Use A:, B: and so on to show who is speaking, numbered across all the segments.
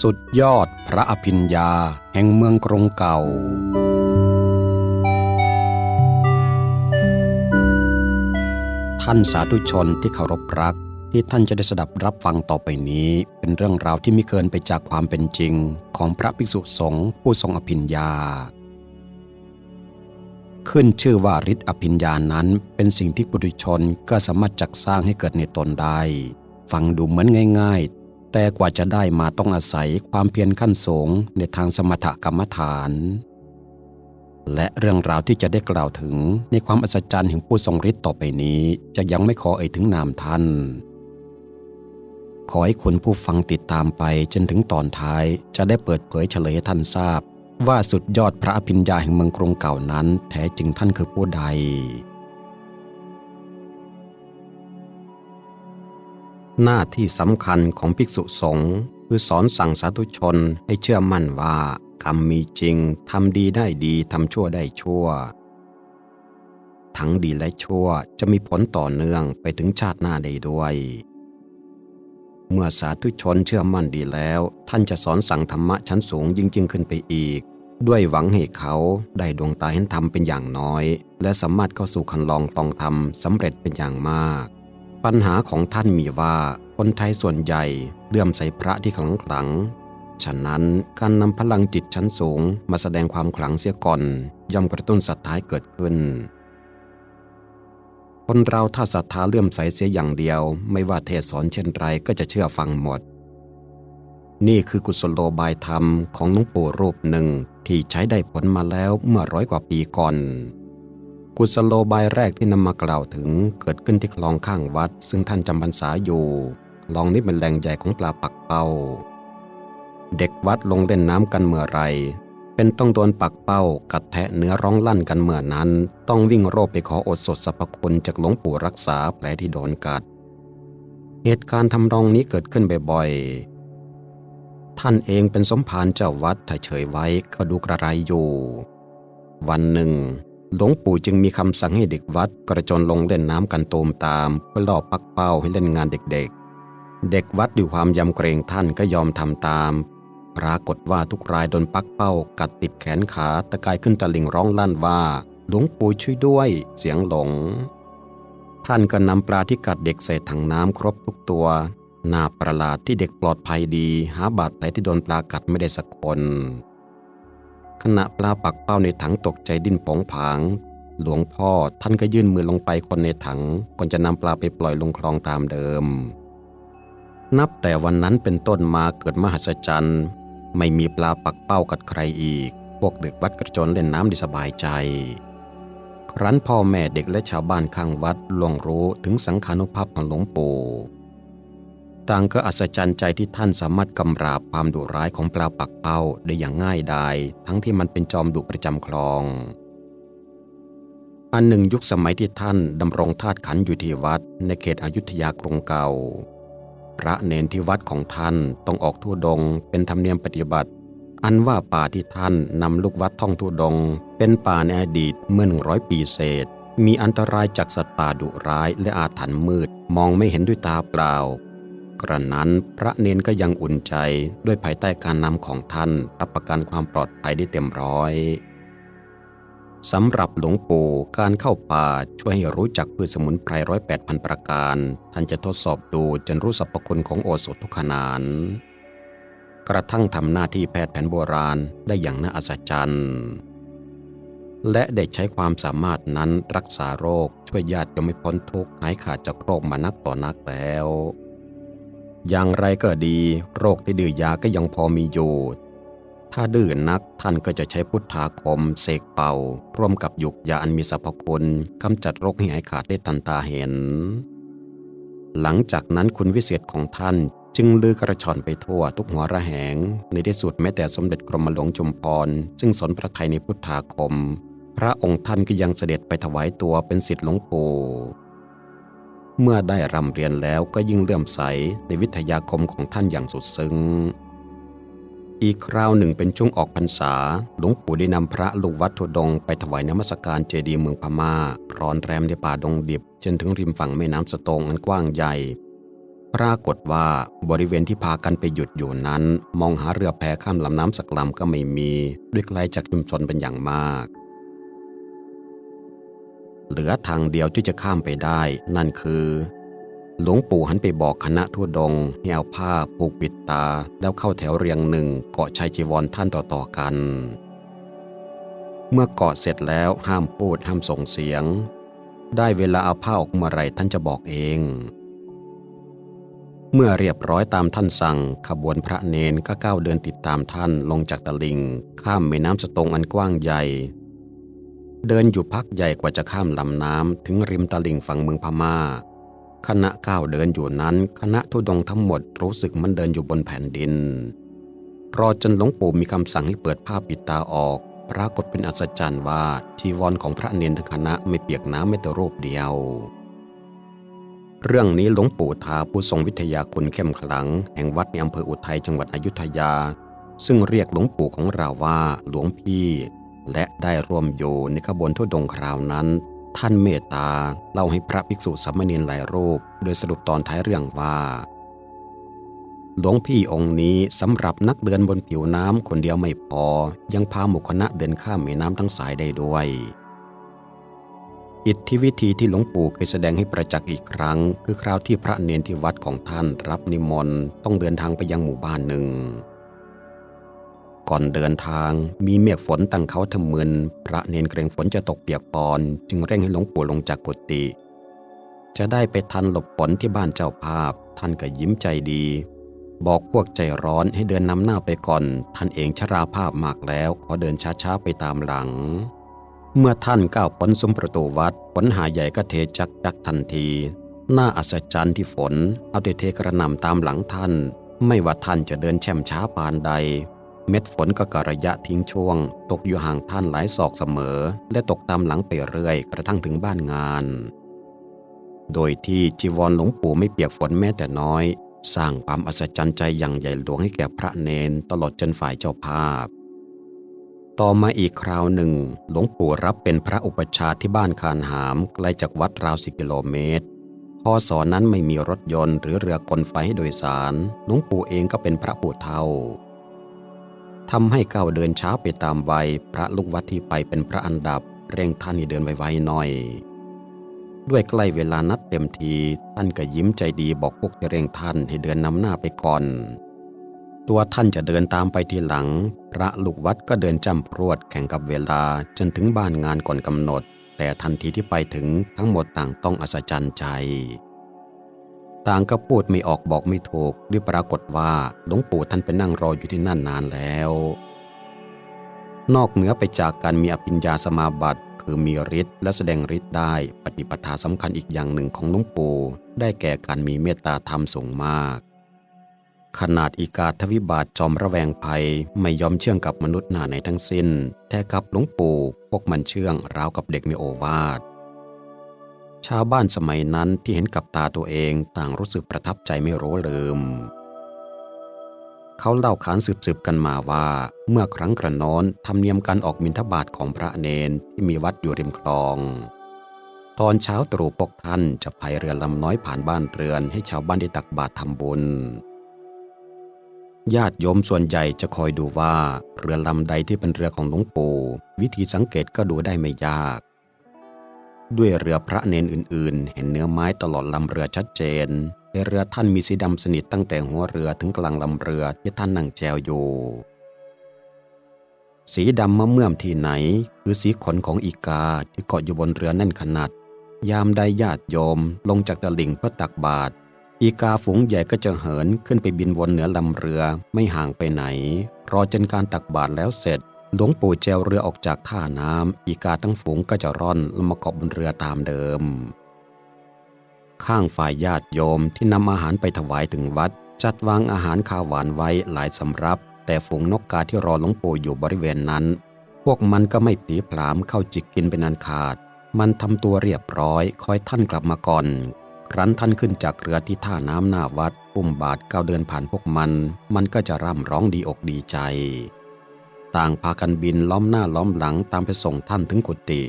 A: สุดยอดพระอภิญญาแห่งเมืองกรุงเก่า ท่านสาธุชนที่เคารพรักที่ท่านจะได้สดับรับฟังต่อไปนี้ เป็นเรื่องราวที่ไม่เกินไปจากความเป็นจริง ของพระภิกษุสงฆ์ผู้ทรงอภิญญา ขึ้นชื่อว่าฤทธิอภิญญานั้นเป็นสิ่งที่ปุถุชนก็สามารถจักสร้างให้เกิดในตนได้ฟังดูเหมือนง่าย แต่กว่าจะได้มาต้องอาศัยความเพียรขั้นสูงในทางสมถกรรมฐาน และเรื่องราวที่จะได้กล่าวถึงในความอัศจรรย์แห่งผู้ทรงฤทธิ์ต่อไปนี้ จะยังไม่ขอเอ่ยถึงนามท่าน ขอให้คุณผู้ฟังติดตามไปจนถึงตอนท้ายจะได้เปิดเผยเฉลยท่านทราบ ว่าสุดยอดพระอภิญญาแห่งเมืองกรุงเก่านั้น แท้จริงท่านคือผู้ใด หน้าที่สำคัญของภิกษุสงฆ์คือสอนสั่งสาธุชนให้เชื่อมั่นว่ากรรมมีจริงทำดีได้ดีทำชั่วได้ชั่ว ทั้งดีและชั่วจะมีผลต่อเนื่องไปถึงชาติหน้าได้ด้วย เมื่อสาธุชนเชื่อมั่นดีแล้ว ท่านจะสอนสั่งธรรมะชั้นสูงยิ่งยิ่งขึ้นไปอีก ด้วยหวังให้เขาได้ดวงตาเห็นธรรมเป็นอย่างน้อย และสามารถเข้าสู่คันลองตองธรรมสำเร็จเป็นอย่างมาก ปัญหาของท่านมีว่าคนไทยส่วนใหญ่เลื่อมใสพระที่ขลังขลัง ฉะนั้นการนำพลังจิตชั้นสูงมาแสดงความขลังเสียก่อนย่อมกระตุ้นศรัทธาเกิดขึ้น คนเราถ้าศรัทธาเลื่อมใสเสียอย่างเดียว ไม่ว่าเทศสอนเช่นไรก็จะเชื่อฟังหมด นี่คือกุศโลบายธรรมของหลวงปู่รูปหนึ่งที่ใช้ได้ผลมาแล้วเมื่อร้อยกว่าปีก่อน กุศโลบายแรกที่นำมากล่าวถึงเกิดขึ้นที่คลองข้างวัด ซึ่งท่านจำพรรษาอยู่คลองนี้เป็นแหล่งใหญ่ของปลาปักเป้า เด็กวัดลงเล่นน้ำกันเมื่อไร เป็นต้องโดนปักเป้า กัดแทะเนื้อร้องลั่นกันเมื่อนั้น ต้องวิ่งโรบไปขออดสดสรรพคุณจากหลวงปู่รักษาแผลที่โดนกัด เหตุการณ์ทำรองนี้เกิดขึ้นบ่อยๆ ท่านเองเป็นสมภารเจ้าวัดถ้ายเฉยไว้ก็ดูกระไรอยู่ วันหนึ่ง หลวงปู่จึงมีคำสั่งให้เด็กวัดกระโจนลงเล่นน้ำกันโตมตามเพื่อล่อปักเป้าให้เล่นงานเด็กๆ เด็กวัดด้วยความยำเกรงท่านก็ยอมทำตาม ปรากฏว่าทุกรายโดนปักเป้า กัดติดแขนขาตะกายขึ้นตะลิงร้องลั่นว่าหลวงปู่ช่วยด้วยเสียงหลง ท่านก็นำปลาที่กัดเด็กใส่ถังน้ำครบทุกตัวน่าประหลาดที่เด็กปลอดภัยดี หาบาดแผลที่โดนปลากัดไม่ได้สักคน ขณะปลาปักเป้าในถังตกใจดิ้นผงผาง หลวงพ่อท่านก็ยื่นมือลงไปคนในถังก่อนจะนำปลาไปปล่อยลงคลองตามเดิม นับแต่วันนั้นเป็นต้นมาเกิดมหัศจรรย์ ไม่มีปลาปักเป้ากัดใครอีก พวกเด็กวัดกระโจนเล่นน้ำได้สบายใจ ครั้นพ่อแม่เด็กและชาวบ้านข้างวัดลวงรู้ถึงสังขานุภาพของหลวงปู่ ต่างก็อัศจรรย์ใจที่ท่านสามารถกำราบความดุร้ายของปลาปักเป้าได้อย่างง่ายดายทั้งที่มันเป็นจอมดุประจำคลอง อันหนึ่งยุคสมัยที่ท่านดำรงทาสขันอยู่ที่วัด ในเขตอยุธยากรุงเก่า พระเนนที่วัดของท่านต้องออกทุดงเป็นธรรมเนียมปฏิบัติ อันว่าป่าที่ท่านนำลูกวัดท่องทุดง เป็นป่าในอดีตเมื่อหนึ่งร้อยปีเศษมีอันตรายจากสัตว์ป่าดุร้ายและอาถรรพ์มืด มองไม่เห็นด้วยตาเปล่า กระนั้นพระเนนก็ยังอุ่นใจด้วยภายใต้การนำของท่านรับประกันความปลอดภัยได้เต็มร้อยสำหรับหลวงปู่การเข้าป่าช่วยให้รู้จักพืชสมุนไพรร้อยแปดพันประการ ท่านจะทดสอบดูจนรู้สรรพคุณของโอสถทุกขนาน กระทั่งทำหน้าที่แพทย์แผนโบราณได้อย่างน่าอัศจรรย์ และได้ใช้ความสามารถนั้นรักษาโรคช่วยญาติยมไม่พ้นทุกข์หายขาดจากโรคมานักต่อนักแล้ว อย่างไรก็ดีโรคที่ดื้อยาก็ยังพอมีอยู่ ถ้าดื้อนนักท่านก็จะใช้พุทธาคมเสกเป่า ร่วมกับหยุกยาอันมีสรรพคุณกำจัดโรคให้หายขาดได้ทันตาเห็น หลังจากนั้นคุณวิเศษของท่านจึงลือกระชอนไปทั่วทุกหัวระแหง ในที่สุดแม้แต่สมเด็จกรมหลวงจุมพร ซึ่งสนพระไทยในพุทธาคม พระองค์ท่านก็ยังเสด็จไปถวายตัวเป็นศิษย์หลวงปู่ เมื่อได้รำเรียนแล้วก็ยิ่งเลื่อมใสในวิทยาคมของท่านอย่างสุดซึ้ง อีกคราวหนึ่งเป็นช่วงออกพรรษา หลวงปู่ได้นำพระลูกวัดทุดงไปถวายนมัสการเจดีย์เมืองพม่า ร้อนแรมในป่าดงดิบ จนถึงริมฝั่งแม่น้ำสตงอันกว้างใหญ่ ปรากฏว่าบริเวณที่พากันไปหยุดอยู่นั้น มองหาเรือแพข้ามลำน้ำสักลำก็ไม่มี ด้วยไกลจากชุมชนเป็นอย่างมาก เหลือทางเดียวที่จะข้ามไปได้ นั่นคือ หลวงปู่หันไปบอกคณะทั่วดงให้เอาผ้าผูกปิดตา แล้วเข้าแถวเรียงหนึ่งเกาะชายจีวรท่านต่อๆกัน เมื่อเกาะเสร็จแล้วห้ามพูดห้ามส่งเสียง ได้เวลาเอาผ้าออกเมื่อไรท่านจะบอกเองเมื่อเรียบร้อยตามท่านสั่ง ขบวนพระเนนก็ก้าวเดินติดตามท่านลงจากตะลิง ข้ามแม่น้ำสตงอันกว้างใหญ่ เดินอยู่พักใหญ่กว่าจะข้ามลำน้ำถึงริมตลิงฝั่งเมืองพม่าขณะก้าวเดินอยู่นั้น คณะทุดงทั้งหมดรู้สึกมันเดินอยู่บนแผ่นดิน รอจนหลวงปู่มีคำสั่งให้เปิดผ้าปิดตาออก ปรากฏเป็นอัศจรรย์ว่าจีวรของพระเนนทั้งคณะไม่เปียกน้ำแม้แต่รูปเดียว เรื่องนี้หลวงปู่ทาผู้ทรงวิทยาคุณเข้มขลัง แห่งวัดในอำเภออุทัยจังหวัดอยุธยา ซึ่งเรียกหลวงปู่ของเราว่าหลวงพี่ และได้ร่วมอยู่ในขบวนทุดงคราวนั้น ท่านเมตตาเล่าให้พระภิกษุสามเณรหลายรูป โดยสรุปตอนท้ายเรื่องว่า หลวงพี่องค์นี้สำหรับนักเดินบนผิวน้ำคนเดียวไม่พอ ยังพาหมู่คณะเดินข้ามแม่น้ำทั้งสายได้ด้วยอิทธิวิธีที่หลวงปู่เคยแสดงให้ประจักษ์อีกครั้ง คือคราวที่พระเนนที่วัดของท่านรับนิมนต์ต้องเดินทางไปยังหมู่บ้านหนึ่ง ก่อนเดินทาง มีเมฆฝนตั้งเขาทะมึนพระเนนเกรงฝนจะตกเปียกปอน จึงเร่งให้หลวงปู่ลงจากกุฏิจะได้ไปทันหลบฝนที่บ้านเจ้าภาพ ท่านก็ยิ้มใจดี บอกพวกใจร้อนให้เดินนำหน้าไปก่อน ท่านเองชราภาพมากแล้ว ขอเดินช้าๆไปตามหลัง เมื่อท่านก้าวพ้นซุ้มประตูวัดฝนหาใหญ่ก็เทจักจักทันที น่าอัศจรรย์ที่ฝน เอาแต่เทกระนำตามหลังท่าน ไม่ว่าท่านจะเดินแช่มช้าปานใด เม็ดฝนก็กระยะทิ้งช่วง ตกอยู่ห่างท่านหลายศอกเสมอ และตกตามหลังไปเรื่อยกระทั่งถึงบ้านงาน โดยที่จีวรหลวงปู่ไม่เปียกฝนแม้แต่น้อย สร้างความอัศจรรย์ใจอย่างใหญ่หลวงให้แก่พระเนนตลอดจนฝ่ายเจ้าภาพ ต่อมาอีกคราวหนึ่ง หลวงปู่รับเป็นพระอุปชาที่บ้านคานหามไกลจากวัดราวสิกิโลเมตรพอสอนนั้นไม่มีรถยนต์หรือเรือกลไฟให้โดยสารหลวงปู่เองก็เป็นพระปู่เท่า ทำให้ก้าวเดินช้าไปตามวัย พระลูกวัดที่ไปเป็นพระอันดับ เร่งท่านให้เดินไวๆหน่อย ด้วยใกล้เวลานัดเต็มที ท่านก็ยิ้มใจดีบอกพวกที่เร่งท่านให้เดินนำหน้าไปก่อน ตัวท่านจะเดินตามไปทีหลัง พระลูกวัดก็เดินจำพรวดแข่งกับเวลาจนถึงบ้านงานก่อนกำหนด แต่ทันทีที่ไปถึงทั้งหมดต่างต้องอัศจรรย์ใจ ต่างก็พูดไม่ออกบอกไม่ถูกด้วยปรากฏว่าหลวงปู่ท่านไปนั่งรออยู่ที่นั่นนานแล้ว นอกเหนือไปจากการมีอภิญญาสมาบัติคือมีฤทธิ์และแสดงฤทธิ์ได้ปฏิปทาสำคัญอีกอย่างหนึ่งของหลวงปู่ได้แก่การมีเมตตาธรรมสูงมาก ขนาดอีกาทวิบาทจอมระแวงภัยไม่ยอมเชื่องกับมนุษย์หน้าไหนทั้งสิ้น แต่กับหลวงปู่พวกมันเชื่องราวกับเด็กในโอวาท ชาวบ้านสมัยนั้นที่เห็นกับตาตัวเองต่างรู้สึกประทับใจไม่รู้ลืม เขาเล่าขานสืบๆกันมาว่า เมื่อครั้งกระน้นธรรมเนียมการออกมินทบาทของพระเนนที่มีวัดอยู่ริมคลอง ตอนเช้าตรู่ปกท่านจะพายเรือลำน้อยผ่านบ้านเรือนให้ชาวบ้านได้ตักบาตรทำบุญญาติโยมส่วนใหญ่จะคอยดูว่า เรือลำใดที่เป็นเรือของหลวงปู่วิธีสังเกตก็ดูได้ไม่ยาก ด้วยเรือพระเนนอื่นๆ เห็นเนื้อไม้ตลอดลำเรือชัดเจนแต่เรือท่านมีสีดำสนิทตั้งแต่หัวเรือถึงกลางลำเรือที่ท่านนั่งแจวอยู่ สีดำมะเมื่อมที่ไหน คือสีขนของอีกาที่เกาะอยู่บนเรือแน่นขนาด ยามใดญาติโยมลงจากตะลิ่งเพื่อตักบาตรอีกาฝูงใหญ่ก็จะเหินขึ้นไปบินวนเหนือลำเรือไม่ห่างไปไหน รอจนการตักบาตรแล้วเสร็จ หลวงปู่แจวเรือออกจากท่าน้ำอีกาทั้งฝูงก็จะร่อนลงมาเกาะบนเรือตามเดิม ข้างฝ่ายญาติโยมที่นำอาหารไปถวายถึงวัด จัดวางอาหารข้าวหวานไว้หลายสำรับ แต่ฝูงนกกาที่รอหลวงปู่อยู่บริเวณนั้น พวกมันก็ไม่ผีผลามเข้าจิกกินเป็นอันขาด มันทำตัวเรียบร้อย คอยท่านกลับมาก่อน ครั้นท่านขึ้นจากเรือที่ท่าน้ำหน้าวัด อุ้มบาทก้าวเดินผ่านพวกมัน มันก็จะร่ำร้องดีอกดีใจ ต่างพากันบินล้อมหน้าล้อมหลังตามไปส่งท่านถึงกุฏิ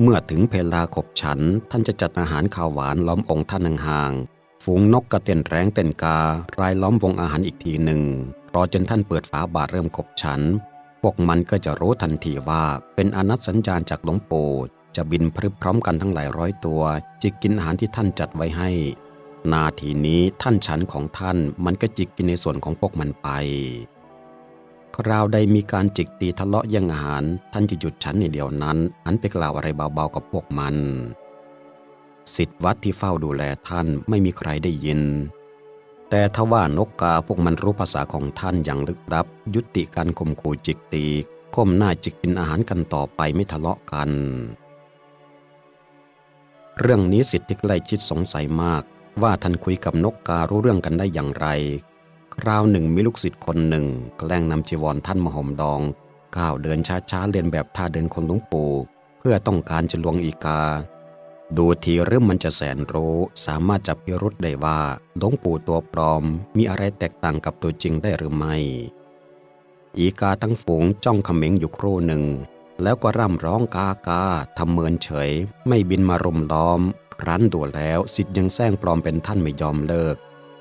A: เมื่อถึงเพลาขบฉันท่านจะจัดอาหารข้าวหวานล้อมองค์ท่านห่างๆฝูงนกกระเต้นแรงเต้นการายล้อมวงอาหารอีกทีหนึ่งรอจนท่านเปิดฝาบาทเริ่มขบฉัน พวกมันก็จะรู้ทันทีว่าเป็นอนัตสัญญาณจากหลวงปู่จะบินพรึบพร้อมกันทั้งหลายร้อยตัวจิกกินอาหารที่ท่านจัดไว้ให้ นาทีนี้ท่านฉันของท่านมันก็จิกกินในส่วนของพวกมันไป คราวใดมีการจิกตีทะเลาะแย่งอาหาร ท่านจะหยุดฉันในเดียวนั้นหันไปกล่าวอะไรเบาๆกับพวกมันสิทธิวัดที่เฝ้าดูแลท่านไม่มีใครได้ยิน แต่ทว่านกกาพวกมันรู้ภาษาของท่านอย่างลึกลับ ยุติการข่มขู่จิกตีก้มหน้าจิกกินอาหารกันต่อไปไม่ทะเลาะกัน เรื่องนี้สิทธิใกล้ชิดสงสัยมากว่าท่านคุยกับนกการู้เรื่องกันได้อย่างไร คราวหนึ่งมีลูกศิษย์คนหนึ่ง แกล้งนำจีวรท่านมาห่มดองก้าวเดินช้าๆเรียนแบบท่าเดินคนหลวงปู่ เพื่อต้องการจะลวงอีกา ดูทีเริ่มมันจะแสนรู้สามารถจับพิรุษได้ว่าหลวงปู่ตัวปลอม มีอะไรแตกต่างกับตัวจริงได้หรือไม่ อีกาทั้งฝูงจ้องเขม็งอยู่ครู่หนึ่ง แล้วก็ร่ำร้องกากาทำเมินเฉย ไม่บินมารุมล้อม ครั้นดูแล้วสิทธิ์ยังแซงปลอมเป็นท่านไม่ยอมเลิก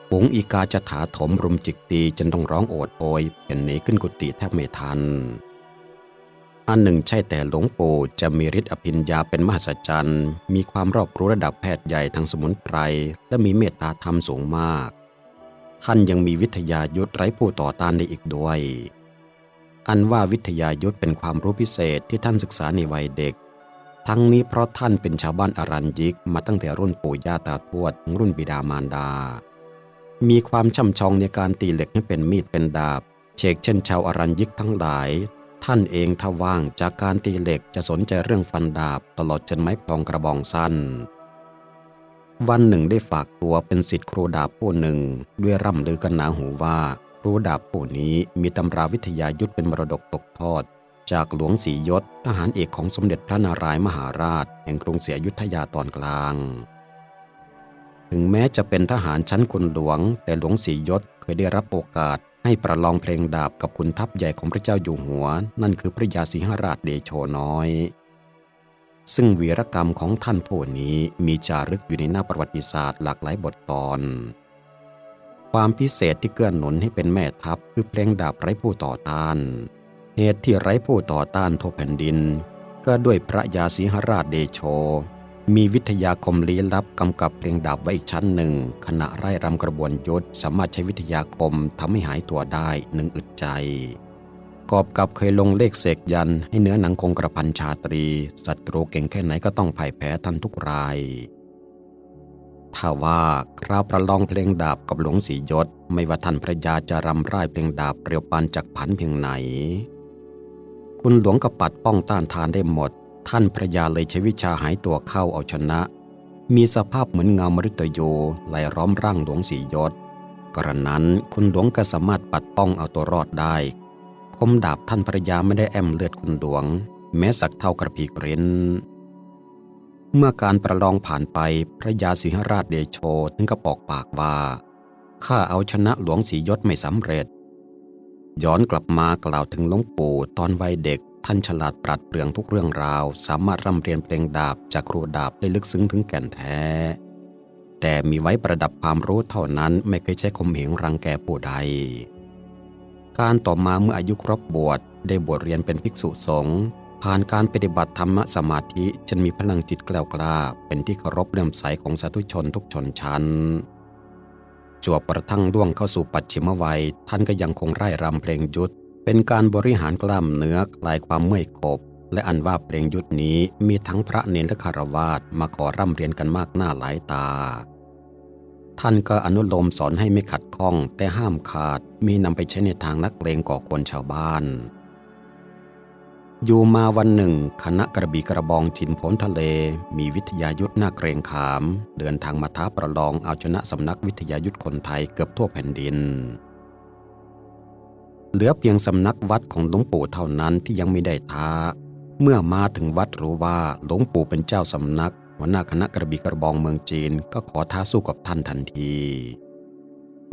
A: ฝูงอีกาจะถาถมรุมจิกตีจนต้องร้องโอดโอยเป็นหนีขึ้นกุฏิแทบไม่ทัน อันหนึ่งใช่แต่หลวงปู่จะมีฤทธิ์อภิญญาเป็นมหัศจรรย์ มีความรอบรู้ระดับแพทย์ใหญ่ทางสมุนไพร และมีเมตตาธรรมสูงมาก ท่านยังมีวิทยายุทธไร้ผู้ต่อต้านได้อีกด้วย อันว่าวิทยายุทธเป็นความรู้พิเศษที่ท่านศึกษาในวัยเด็ก ทั้งนี้เพราะท่านเป็นชาวบ้านอารัญยิกมาตั้งแต่รุ่นปู่ย่าตาทวดรุ่นบิดามารดา มีความช่ำชองในการตีเหล็กให้เป็นมีดเป็นดาบ เชกเช่นชาวอรัญยิกทั้งหลาย ท่านเองถ้าว่างจากการตีเหล็กจะสนใจเรื่องฟันดาบตลอดจนไม้พลองกระบองสั้น วันหนึ่งได้ฝากตัวเป็นสิทธิครูดาบผู้หนึ่ง ด้วยร่ำลือกันหนาหูว่า ครูดาบผู้นี้มีตำราวิทยายุทธเป็นมรดกตกทอด จากหลวงศรียศทหารเอกของสมเด็จพระนารายมหาราช แห่งกรุงศรีอยุธยาตอนกลาง ถึงแม้จะเป็นทหารชั้นคุณหลวง แต่หลวงศรียศเคยได้รับโอกาส ให้ประลองเพลงดาบกับคุณทัพใหญ่ของพระเจ้าอยู่หัว นั่นคือพระยาสิงหราชเดโชน้อย ซึ่งวีรกรรมของท่านผู้นี้มีจารึกอยู่ในหน้าประวัติศาสตร์หลากหลายบทตอน ความพิเศษที่เกื้อนหนุนให้เป็นแม่ทัพคือเพลงดาบไร้ผู้ต่อต้าน เหตุที่ไร้ผู้ต่อต้านทั่วแผ่นดิน ก็ด้วยพระยาสิงหราชเดโช มีวิทยาคมลี้ลับกำกับเพลงดาบไว้อีกชั้นหนึ่ง ขณะไร่รำกระบวนยุทธสามารถใช้วิทยาคมทำให้หายตัวได้หนึ่งอึดใจ กอบกับเคยลงเลขเสกยันให้เนื้อหนังคงกระพันชาตรี ศัตรูเก่งแค่ไหนก็ต้องพ่ายแพ้ท่านทุกรายถ้าว่าคราวประลองเพลงดาบกับหลวงศรียศ ไม่ว่าท่านพระยาจะรำร่ายเพลงดาบเปรียวปานจากผันเพียงไหน คุณหลวงกระปัดป้องต้านทานได้หมด ท่านพระยาเลยใช้วิชาหายตัวเข้าเอาชนะ มีสภาพเหมือนเงามฤตโยไหลล้อมร่างหลวงศรียศ กระนั้นคุณหลวงก็สามารถปัดป้องเอาตัวรอดได้ คมดาบท่านภรรยาไม่ได้แอมเลือดคุณหลวง แม้สักเท่ากระพีกรินเมื่อการประลองผ่านไปพระยาสิงหราชเดโชถึงก็ปอกปากว่าข้าเอาชนะหลวงศรียศไม่สำเร็จ ย้อนกลับมากล่าวถึงหลวงปู่ตอนวัยเด็ก ท่านฉลาดปราดเปรื่องทุกเรื่องราว สามารถร่ำเรียนเพลงดาบจากครูดาบได้ลึกซึ้งถึงแก่นแท้ แต่มีไว้ประดับความรู้เท่านั้นไม่เคยใช้ข่มเหงรังแกผู้ใด การต่อมาเมื่ออายุครบบวชได้บวชเรียนเป็นภิกษุสงฆ์ผ่านการปฏิบัติธรรมสมาธิจนมีพลังจิตแกล้วกล้า เป็นที่เคารพเลื่อมใสของสาธุชนทุกชนชั้น จวบกระทั่งล่วงเข้าสู่ปัจฉิมวัย ท่านก็ยังคงไร่รำเพลงยุทธ เป็นการบริหารกล้ามเนื้อคลายความเมื่อยกบและอันว่าเพลงยุทธนี้มีทั้งพระเนรและคารวาสมาขอร่ำเรียนกันมากหน้าหลายตา ท่านก็อนุโลมสอนให้ไม่ขัดข้องแต่ห้ามขาดมีนำไปใช้ในทางนักเลงก่อกวนชาวบ้านอยู่มาวันหนึ่ง คณะกระบี่กระบองจินพ้นทะเล มีวิทยายุทธน่าเกรงขาม เดินทางมาท้าประลองเอาชนะสำนักวิทยายุทธคนไทยเกือบทั่วแผ่นดิน เหลือเพียงสำนักวัดของหลวงปู่เท่านั้นที่ยังไม่ได้ท้า เมื่อมาถึงวัดรู้ว่าหลวงปู่เป็นเจ้าสำนัก หัวหน้าคณะกระบี่กระบองเมืองจีนก็ขอท้าสู้กับท่านทันที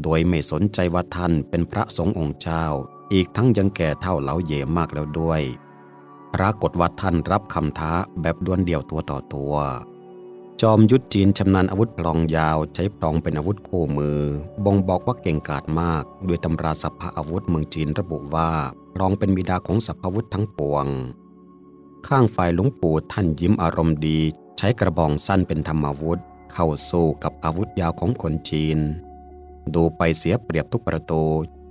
A: โดยไม่สนใจว่าท่านเป็นพระสงฆ์องค์เจ้า อีกทั้งยังแก่เท่าเหลาเย่มากแล้วด้วย ปรากฏว่าท่านรับคำท้าแบบดวลเดี่ยวตัวต่อตัว จอมยุทธจีนชำนาญอาวุธพลองยาวใช้พลองเป็นอาวุธคู่มือ บ่งบอกว่าเก่งกาจมากด้วยตำราสัพพะอาวุธเมืองจีนระบุว่าพลองเป็นบิดาของสัพพอาวุธทั้งปวง ข้างฝ่ายหลวงปู่ท่านยิ้มอารมณ์ดี ใช้กระบองสั้นเป็นธรรมาวุธ เข้าสู้กับอาวุธยาวของคนจีน ดูไปเสียเปรียบทุกประตู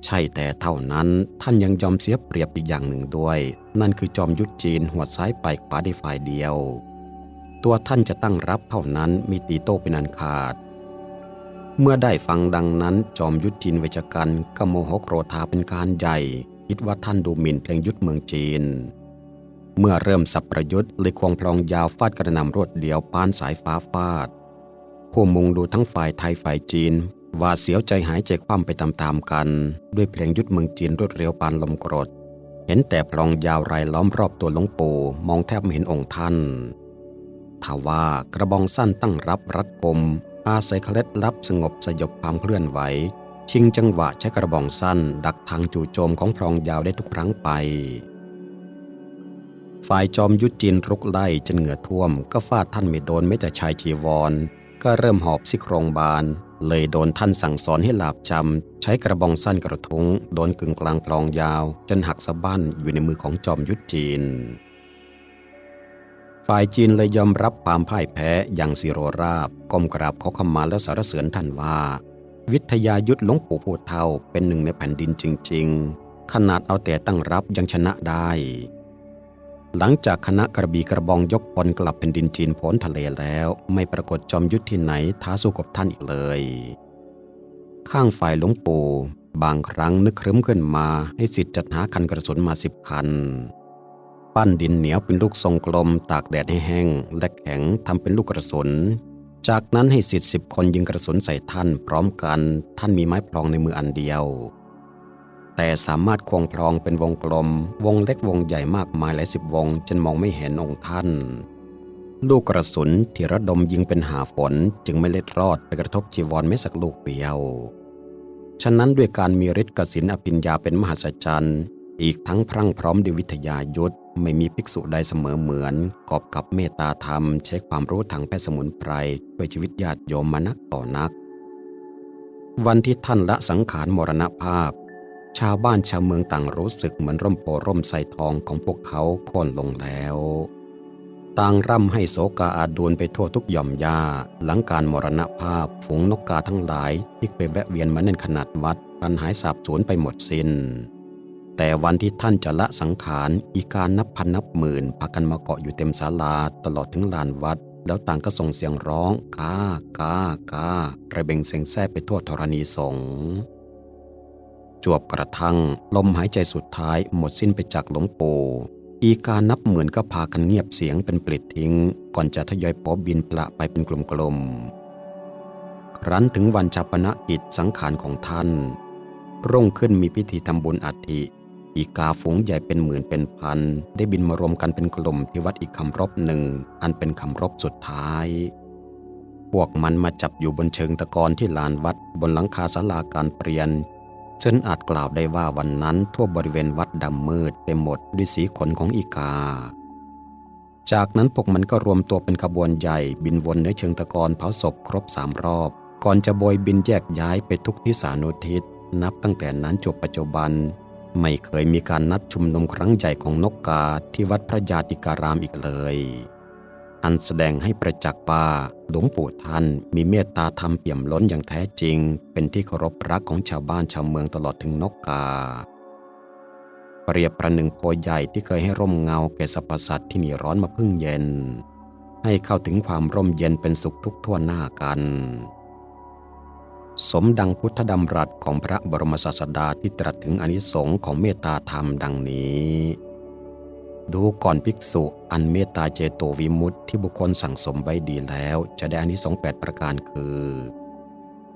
A: ใช่แต่เท่านั้นท่านยังยอมเสียเปรียบอีกอย่างหนึ่งด้วย นั่นคือจอมยุทธจีนหัวซ้ายไปขวาได้ฝ่ายเดียว ตัวท่านจะตั้งรับเท่านั้นมีตีโต้เป็นอันขาด เมื่อได้ฟังดังนั้นจอมยุทธจีนเวชกันก็โมโหโกรธาเป็นการใหญ่ คิดว่าท่านดูหมิ่นเพลงยุทธเมืองจีน เมื่อเริ่มสับประยุทธ์เลยควงพลองยาวฟาดกระหนำรวดเดียวปานสายฟ้าฟาด ผู้มุงดูทั้งฝ่ายไทยฝ่ายจีนหว่าเสียวใจหายใจคว่ำไปตามๆกัน ด้วยเพลงยุทธเมืองจีนรวดเร็วปานลมกรด เห็นแต่พลองยาวรายล้อมรอบตัวหลวงปู่มองแทบไม่เห็นองค์ท่าน ทว่ากระบองสั้นตั้งรับรัดกลมอาศัยเคล็ดลับสงบสยบความเคลื่อนไหว ชิงจังหวะใช้กระบองสั้น ดักทางจู่โจมของพลองยาวได้ทุกครั้งไป ฝ่ายจอมยุทธจีนรุกไล่จนเหงื่อท่วม ก็ฟาดท่านไม่โดนไม่แต่ชายจีวร ก็เริ่มหอบซี่โครงบาน เลยโดนท่านสั่งสอนให้หลาบจำ ใช้กระบองสั้นกระทุ้ง โดนกึ่งกลางพลองยาว จนหักสะบั้นอยู่ในมือของจอมยุทธจีน ฝ่ายจีนเลยยอมรับความพ่ายแพ้อย่างสิโรราบก้มกราบขอขมาแล้วสารเสริญท่านว่า วิทยายุทธหลวงปู่พูดเท่าเป็นหนึ่งในแผ่นดินจริง ๆ ขนาดเอาแต่ตั้งรับยังชนะได้ หลังจากคณะกระบีกระบองยกพลกลับเป็นดินจีนพ้นทะเลแล้ว ไม่ปรากฏจอมยุทธที่ไหนท้าสู้กับท่านอีกเลย ข้างฝ่ายหลวงปู่บางครั้งนึกครึ้มขึ้นมาให้สิทธิ์จัดหาคันกระสุนมาสิบคัน ปั้นดินเหนียวเป็นลูกทรงกลม ตากแดดให้แห้ง และแข็งทำเป็นลูกกระสุน จากนั้นให้สิทธิ์สิบคนยิงกระสุนใส่ท่านพร้อมกัน ท่านมีไม้พลองในมืออันเดียว แต่สามารถควงพลองเป็นวงกลม วงเล็กวงใหญ่มากมายหลายสิบวง จนมองไม่เห็นองค์ท่าน ลูกกระสุนที่ระดมยิงเป็นหาฝนจึงไม่เล็ดรอดไปกระทบจีวรแม้สักลูกเดียวฉะนั้นด้วยการมีฤทธิ์กสินอภิญญาเป็นมหัศจรรย์ อีกทั้งพรั่งพร้อมด้วยวิทยายุทธไม่มีภิกษุใดเสมอเหมือน กอบกับเมตตาธรรม ใช้ความรู้ทางแพทย์สมุนไพรช่วยชีวิตญาติโยมมานักต่อนัก วันที่ท่านละสังขารมรณภาพ ชาวบ้านชาวเมืองต่างรู้สึกเหมือนร่มโพร่มใสทองของพวกเขาโค่นลงแล้วต่างร่ำให้โศกาอาดูนไปทั่วทุกหย่อมหญ้าหลังการมรณภาพฝูงนกกาทั้งหลายที่เคยแวะเวียนมาเน่นขนาดวัดพันหายสาบสูญไปหมดสิน้น แต่วันที่ท่านจะละสังขารอีการนับพันนับหมื่นพากันมาเกาะอยู่เต็มศาลาตลอดถึงลานวัด แล้วต่างก็ส่งเสียงร้องกากาการะเบงเสียงแซ่ไปทั่วธรณีสงจวบกระทั่งลมหายใจสุดท้ายหมดสิ้นไปจากหลวงปู่อีการนับหมื่นก็พากันเงียบเสียงเป็นปลิดทิ้ง ก่อนจะทยอยปอบินปละไปเป็นกลุ่มๆ ครั้นถึงวันชาปนกิจสังขารของท่าน รุ่งขึ้นมีพิธีทำบุญอัฐิ อีกาฝูงใหญ่เป็นหมื่นเป็นพัน ได้บินมารวมกันเป็นกลุ่มที่วัดอีกคำรบหนึ่ง อันเป็นคำรบสุดท้าย พวกมันมาจับอยู่บนเชิงตะกอนที่ลานวัดบนหลังคาศาลาการเปลี่ยนจนอาจกล่าวได้ว่าวันนั้นทั่วบริเวณวัดดำมืดเต็มหมดด้วยสีขนของอีกา จากนั้นพวกมันก็รวมตัวเป็นขบวนใหญ่บินวนในเชิงตะกอนเผาศพครบสามรอบ ก่อนจะโบยบินแยกย้ายไปทุกทิศานุทิศนับตั้งแต่นั้นจบปัจจุบัน ไม่เคยมีการนัดชุมนุมครั้งใหญ่ของนกกาที่วัดพระยาติการามอีกเลย อันแสดงให้ประจักษ์ว่าหลวงปู่ท่านมีเมตตาธรรมเปี่ยมล้นอย่างแท้จริง เป็นที่เคารพรักของชาวบ้านชาวเมืองตลอดถึงนกกา เปรียบประหนึ่งโพใหญ่ที่เคยให้ร่มเงาแก่สรรพสัตว์ที่หนีร้อนมาพึ่งเย็น ให้เข้าถึงความร่มเย็นเป็นสุขทุกทั่วหน้ากัน สมดังพุทธดำรัสของพระบรมศาสดาที่ตรัสถึงอนิสงค์ของเมตตาธรรมดังนี้ ดูก่อนภิกษุอันเมตตาเจโตวิมุตติที่บุคคลสั่งสมไว้ดีแล้ว จะได้อานิสงส์แปดประการคือ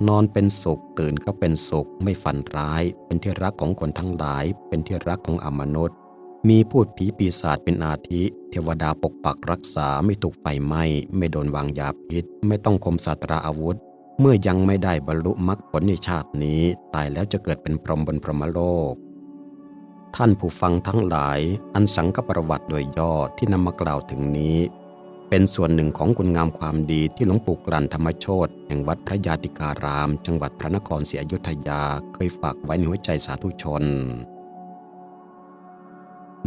A: นอนเป็นสุขตื่นก็เป็นสุข ไม่ฝันร้าย เป็นที่รักของคนทั้งหลาย เป็นที่รักของอมนุษย์ มีพูดผีปีศาจเป็นอาทิ เทวดาปกปักรักษาไม่ถูกไฟไหม้ไม่โดนวางยาพิษ ไม่ต้องคมสาตราอาวุธ เมื่อยังไม่ได้บรรลุมรรคผลในชาตินี้ตายแล้วจะเกิดเป็นพรหมบนพรหมโลก ท่านผู้ฟังทั้งหลายอันสังกประวัติโดยย่อที่นำมากล่าวถึงนี้ เป็นส่วนหนึ่งของคุณงามความดีที่หลวงปู่กลั่นธรรมโชตแห่งวัดพระยาติการาม จังหวัดพระนครศรีอยุธยาเคยฝากไว้ในหัวใจสาธุชน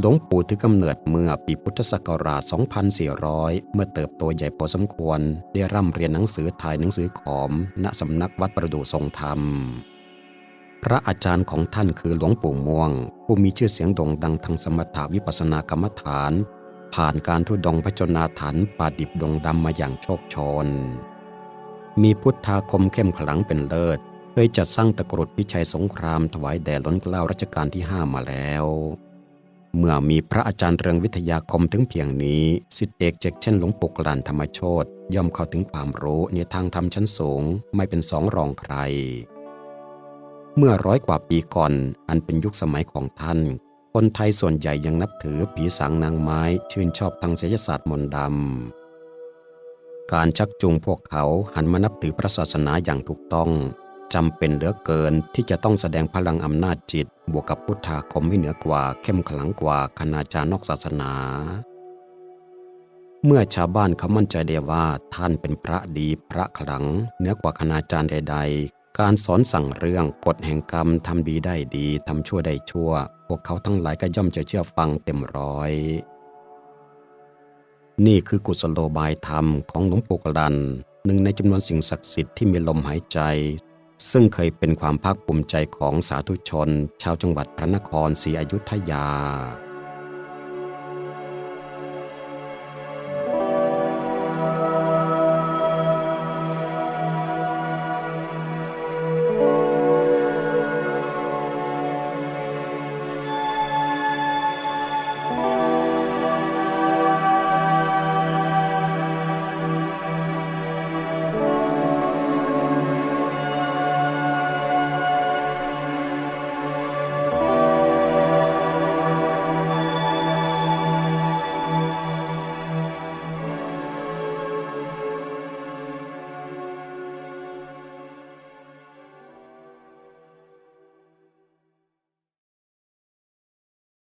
A: หลวงปู่ถือกำเนิดเมื่อปีพุทธศักราช 2400 เมื่อเติบโตใหญ่พอสมควร ได้ร่ำเรียนหนังสือไทยหนังสือขอม ณสำนักวัดประดูทรงธรรม พระอาจารย์ของท่านคือหลวงปู่ม่วง ผู้มีชื่อเสียงโด่งดังทางสมถาวิปัสสนากรรมฐาน ผ่านการทุดงพระชนาฐานป่าดิบดงดำมาอย่างโชคชน มีพุทธาคมเข้มขลังเป็นเลิศ เคยจัดสร้างตะกรุดพิชัยสงครามถวายแด่ล้นเกล้ารัชกาลที่ห้ามาแล้ว เมื่อมีพระอาจารย์เรืองวิทยาคมถึงเพียงนี้สิทธิเอกเจกเช่นหลวงปู่กลันธรรมโชตย่อมเข้าถึงความรู้ในทางธรรมชั้นสูงไม่เป็นสองรองใคร เมื่อร้อยกว่าปีก่อนอันเป็นยุคสมัยของท่าน คนไทยส่วนใหญ่ยังนับถือผีสางนางไม้ชื่นชอบทางศิลศาสตร์มนต์ดำการชักจูงพวกเขาหันมานับถือพระศาสนาอย่างถูกต้อง จำเป็นเหลือเกินที่จะต้องแสดงพลังอำนาจจิต บวกกับพุทธาคมไม่เหนือกว่า เข้มขลังกว่าคณาจารย์นอกศาสนา เมื่อชาวบ้านเขามั่นใจได้ว่าท่านเป็นพระดีพระขลังเหนือกว่าคณาจารย์ใด ๆ การสอนสั่งเรื่องกฎแห่งกรรมทำดีได้ดีทำชั่วได้ชั่ว พวกเขาทั้งหลายก็ย่อมจะเชื่อฟังเต็มร้อยนี่คือกุศโลบายธรรมของหลวงปู่กลันหนึ่งในจำนวนสิ่งศักดิ์สิทธิ์ที่มีลมหายใจ ซึ่งเคยเป็นความภาคภูมิใจของสาธุชน ชาวจังหวัดพระนครศรีอยุธยา